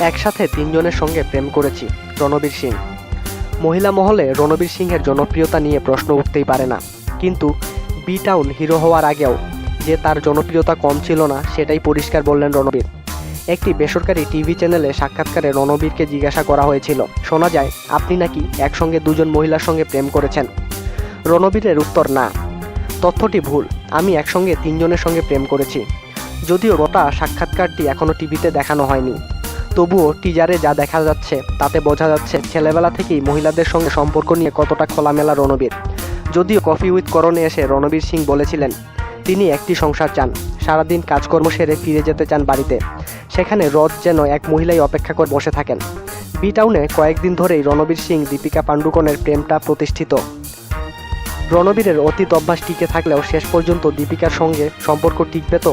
একসাথে তিনজনের সঙ্গে প্রেম করেছি, রণবীর সিং। মহিলা মহলে রণবীর সিংয়ের জনপ্রিয়তা নিয়ে প্রশ্ন উঠতেই পারে না। কিন্তু বি টাউন হিরো হওয়ার আগেও যে তার জনপ্রিয়তা কম ছিল না, সেটাই পরিষ্কার বললেন রণবীর। একটি বেসরকারি টিভি চ্যানেলে সাক্ষাৎকারে রণবীরকে জিজ্ঞাসা করা হয়েছিল, শোনা যায়, আপনি নাকি একসঙ্গে দুজন মহিলার সঙ্গে প্রেম করেছেন? রণবীরের উত্তর, না। তথ্যটি ভুল। আমি একসঙ্গে তিনজনের সঙ্গে প্রেম করেছি। যদিও গোটা সাক্ষাৎকারটি এখনও টিভিতে দেখানো হয়নি। তবুও টিজারে যা দেখা যাচ্ছে, তাতে বোঝা যাচ্ছে ছেলেবেলা থেকেই মহিলাদের সঙ্গে সম্পর্ক নিয়ে কতটা খোলামেলা রণবীর। যদিও কফি উইথ করণে এসে রণবীর সিং বলেছিলেন, তিনি একটি সংসার চান, সারাদিন কাজকর্ম সেরে ফিরে যেতে চান বাড়িতে। সেখানে রোজ যেন এক মহিলাই অপেক্ষা করে বসে থাকেন। বি টাউনে কয়েকদিন ধরেই রণবীর সিং দীপিকা পাণ্ডুকনের প্রেমটা প্রতিষ্ঠিত। রণবীরের অতীত অভ্যাস টিকে থাকলেও শেষ পর্যন্ত দীপিকার সঙ্গে সম্পর্ক টিকবে তো?